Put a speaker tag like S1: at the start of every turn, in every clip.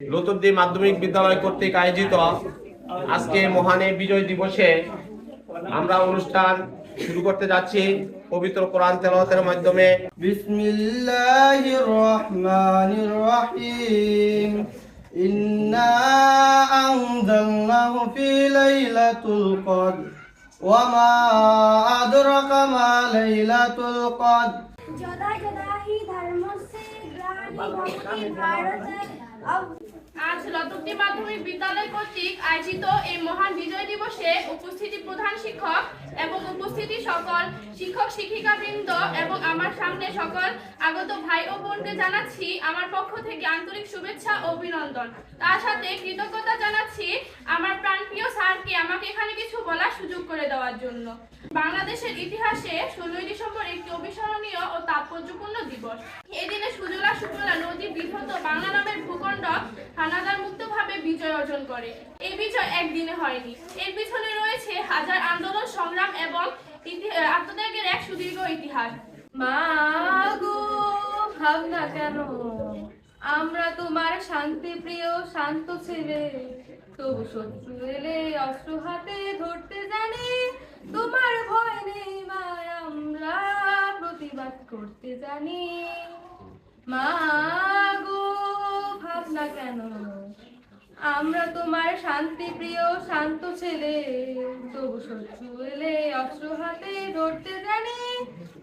S1: লতুবদি মাধ্যমিক বিদ্যালয় কর্তৃক আয়োজিত আজকে মহানে বিজয় দিবসে আমরা অনুষ্ঠান শুরু করতে যাচ্ছি। পবিত্র কোরআন তেলতের মাধ্যমে।
S2: ওয়া জদা জদা ভারতে
S3: আজ লতুকটি মাধ্যমিক বিদ্যালয় কর্তৃক আয়োজিত এই মহান বিজয় দিবসে উপস্থিতি প্রধান শিক্ষক এবং উপস্থিতি সকল শিক্ষক শিক্ষিকা বৃন্দ এবং আমার সামনে সকল আগত ভাই ও বোনকে জানাচ্ছি আমার পক্ষ থেকে আন্তরিক শুভেচ্ছা ও অভিনন্দন। তার সাথে কৃতজ্ঞতা জানাচ্ছি আমার প্রাণপ্রিয় স্যারকে আমাকে এখানে কিছু বলার সুযোগ করে দেওয়ার জন্য। বাংলাদেশের ইতিহাসে ষোলোই ডিসেম্বর একটি অবিস্মরণীয় ও তাৎপর্যপূর্ণ দিবস। এই দিনে সুজলা সুফলা নদী বিধত বাংলা নামের বিজয় অর্জন করে। এই বিজয় একদিনে হয়নি। এর পিছনে রয়েছে হাজার আন্দোলন, সংগ্রাম এবং আত্মত্যাগের এক সুদীর্ঘ ইতিহাস।
S4: মা গো ভাবনা কেন। আমরা তোমার শান্তি প্রিয় শান্ত ছেলে। তবু শত্রু এলে অস্ত্র হাতে ধরতে জানি। তোমার ভয় নেই মা, আমরা প্রতিবাদ করতে জানি। মা গো ভাবনা কেন। আমরা তোমার শান্তি প্রিয় শান্ত ছেলে। তবু শত্রু এলে অস্ত্র হাতে ধরতে জানি।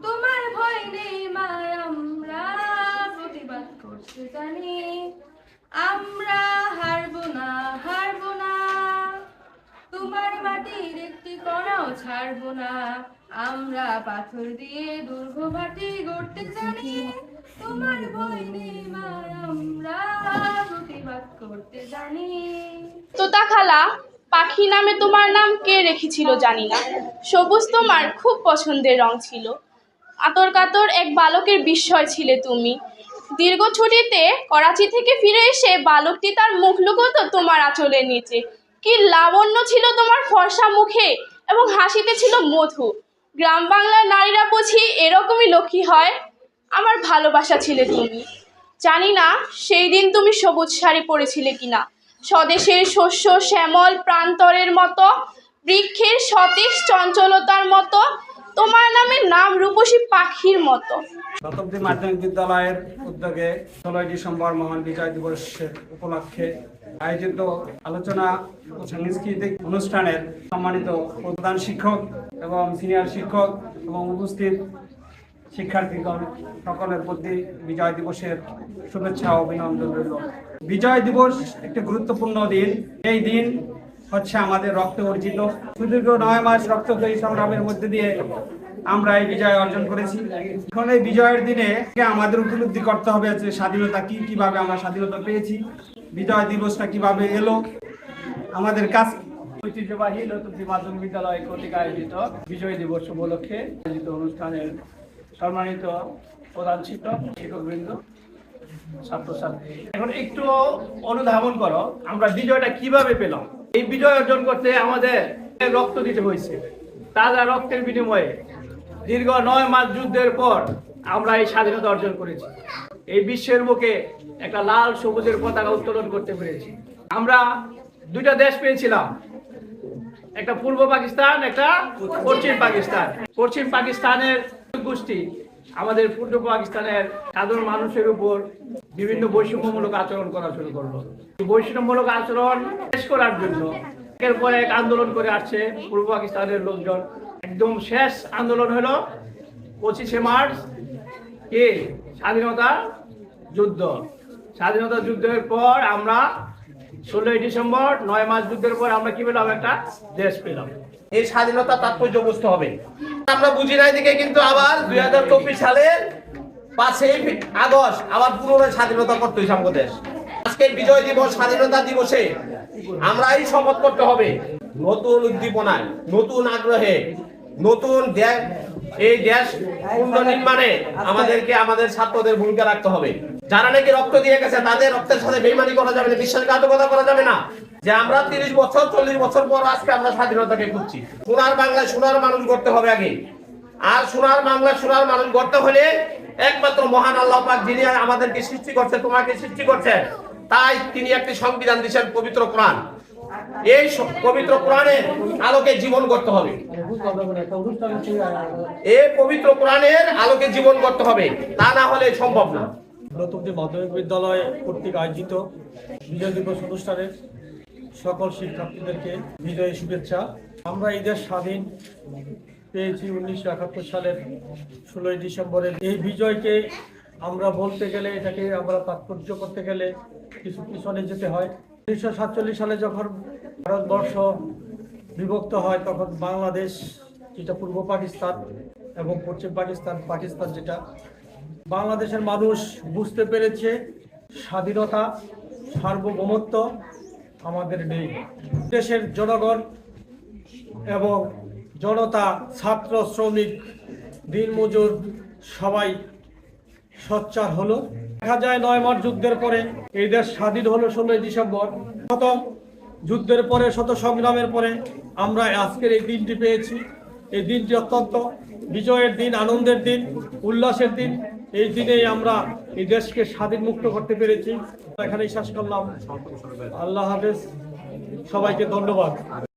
S4: তোমার ভয় নেই মা, আমরা প্রতিবাদ করতে জানি। আমরা হারবো না হারবো না। তোমার মাটির একটি কণাও ছাড়বো না। আমরা পাথর দিয়ে দুর্গ মাটি গড়তে জানি। তোমার ভয় নেই মা, আমরা করতে জানি।
S3: তোতা খালা পাখি নামে তোমার নাম কে রেখেছিল জানি না। সবুজ তোমার খুব পছন্দের রং ছিল। আতর কাতর এক বালকের বিস্ময় ছিলে তুমি। দীর্ঘ ছুটিতে করাচি থেকে ফিরে এসে বালকটি তার মুখ লুকোতো তোমার আঁচলের নিচে। কি লাবণ্য ছিল তোমার ফর্সা মুখে এবং হাসিতে ছিল মধু। গ্রাম বাংলার নারীরা বুঝি এরকমই লক্ষ্মী হয়। আমার ভালোবাসা ছিলে তুমি। জানি না সেই দিন তুমি সবুজ শাড়ি পরেছিলে কিনা। স্বদেশের শস্য শ্যামল প্রান্তরের মতো, বৃক্ষের সতীশ চঞ্চলতার মতো, তোমার নামে নাম রূপসী পাখির মতো।
S5: শতাব্দী মাধ্যমিক বিদ্যালয়ের উদ্যোগে ষোলোই ডিসেম্বর মহান বিজয় দিবসের উপলক্ষে আয়োজিত আলোচনা ও সাংস্কৃতিক অনুষ্ঠানের সম্মানিত প্রধান শিক্ষক এবং সিনিয়র শিক্ষক এবং উপস্থিত শিক্ষার্থীগণ, সকলের প্রতি বিজয় দিবসের শুভেচ্ছা ও অভিনন্দন রইল। বিজয় দিবস একটি গুরুত্বপূর্ণ দিন। এই দিন হচ্ছে আমাদের রক্তে অর্জিত। সুদীর্ঘ নয় মাস রক্তক্ষয়ী সংগ্রামের মধ্যে দিয়ে আমরা এই বিজয় অর্জন করেছি। এখন এই বিজয়ের দিনে আমাদের উপলব্ধি করতে হবে যে স্বাধীনতা কি, কীভাবে আমরা স্বাধীনতা পেয়েছি, বিজয় দিবসটা কীভাবে এলো, আমাদের কাজ
S6: ঐতিহ্যবাহী নতুন মাধ্যমিক বিদ্যালয় কর্তৃক আয়োজিত বিজয় দিবস উপলক্ষে আয়োজিত অনুষ্ঠানের সম্মানিত প্রধান শিক্ষক, শিক্ষকবৃন্দ, ছাত্রছাত্রী। এখন একটু অনুধাবন করো, আমরা বিজয়টা কীভাবে পেলাম? এই বিজয় অর্জন করতে আমাদের রক্ত দিতে হয়েছে। তাজা রক্তের বিনিময়ে দীর্ঘ নয় মাস যুদ্ধের পর আমরা এই স্বাধীনতা অর্জন করেছি। এই বিশ্বের বুকে একটা লাল সবুজের পতাকা উত্তোলন করতে পেরেছি। আমরা দুইটা দেশ পেয়েছিলাম। একটা পূর্ব পাকিস্তান, একটা পশ্চিম পাকিস্তান। পশ্চিম পাকিস্তানের গোষ্ঠী আমাদের পূর্ব পাকিস্তানের সাধারণ মানুষের উপর বিভিন্ন বৈষম্যমূলক আচরণ করা শুরু করল। বৈষম্যমূলক আচরণ শেষ করার জন্য একের পর এক আন্দোলন করে আসছে পূর্ব পাকিস্তানের লোকজন। একদম শেষ আন্দোলন হলো পঁচিশে মার্চ কে? স্বাধীনতা যুদ্ধ। স্বাধীনতা যুদ্ধের পর আমরা ষোলোই ডিসেম্বর, নয় মাস যুদ্ধের পর আমরা কি পেলাম? একটা দেশ পেলাম।
S1: এই স্বাধীনতা তাৎপর্য বুঝতে হবে। আমরা বুঝি নাই দিকে কিন্তু আবার দুই হাজার চব্বিশ সালের পাঁচই আগস্ট আবার পুনরায় স্বাধীনতা করতে হয়েছে আমাদের দেশ। আজকে বিজয় দিবস, স্বাধীনতা দিবসে আমরা এই শপথ করতে হবে। নতুন উদ্দীপনায়, নতুন আগ্রহে, নতুন এই দেশ পুনর্নির্মাণে আমাদেরকে, আমাদের ছাত্রদের ভূমিকা রাখতে হবে। যারা নাকি রক্ত দিয়ে গেছে, তাদের রক্তের সাথে করা যাবে না বিশ্বাসঘাতকতা করা যাবে না। যে আমরা তিরিশ বছর, চল্লিশ বছর পর আজকে আমরা স্বাধীনতাকে খুঁজছি। সোনার বাংলায় সোনার মানুষ গড়তে হবে আগে। আর সোনার বাংলা সোনার মানুষ গড়তে হলে একমাত্র মহান আল্লাহ পাক যিনি আমাদেরকে সৃষ্টি করছে, তোমাকে সৃষ্টি করছে, তাই তিনি একটি সংবিধান দিয়েছেন পবিত্র কোরআন। এই পবিত্র কোরআনের আলোকে জীবন করতে হবে। এই পবিত্র কোরআনের আলোকে জীবন করতে হবে। তা না হলে সম্ভব না।
S7: নতুনটি মাধ্যমিক বিদ্যালয় কর্তৃক আয়োজিত বিজয় দিবস অনুষ্ঠানের সকল শিক্ষার্থীদেরকে বিজয় শুভেচ্ছা। আমরা ঈদের স্বাধীন পেয়েছি উনিশশো একাত্তর সালের ষোলোই ডিসেম্বরের। এই বিজয়কে আমরা বলতে গেলে এটাকে আমরা তাৎপর্য করতে গেলে কিছু পিছনে যেতে হয়। উনিশশো সাতচল্লিশ সালে যখন ভারতবর্ষ বিভক্ত হয়, তখন বাংলাদেশ, যেটা পূর্ব পাকিস্তান এবং পশ্চিম পাকিস্তান পাকিস্তান যেটা, বাংলাদেশের মানুষ বুঝতে পেরেছে স্বাধীনতা, সার্বভৌমত্ব আমাদের নেই। দেশের জনগণ এবং জনতা, ছাত্র, শ্রমিক, দিনমজুর সবাই সোচ্চার হলো। দেখা যায় নয় মাস যুদ্ধের পরে এই দেশ স্বাধীন হলো ষোলোই ডিসেম্বর। শত যুদ্ধের পরে শত সংগ্রামের পরে আমরা আজকের এই দিনটি পেয়েছি। এই দিনটি অত্যন্ত বিজয়ের দিন, আনন্দের দিন, উল্লাসের দিন। এই দিনেই আমরা এই দেশকে স্বাধীন মুক্ত করতে পেরেছি। এখানেই শেষ করলাম। আল্লাহ হাফেজ। সবাইকে ধন্যবাদ।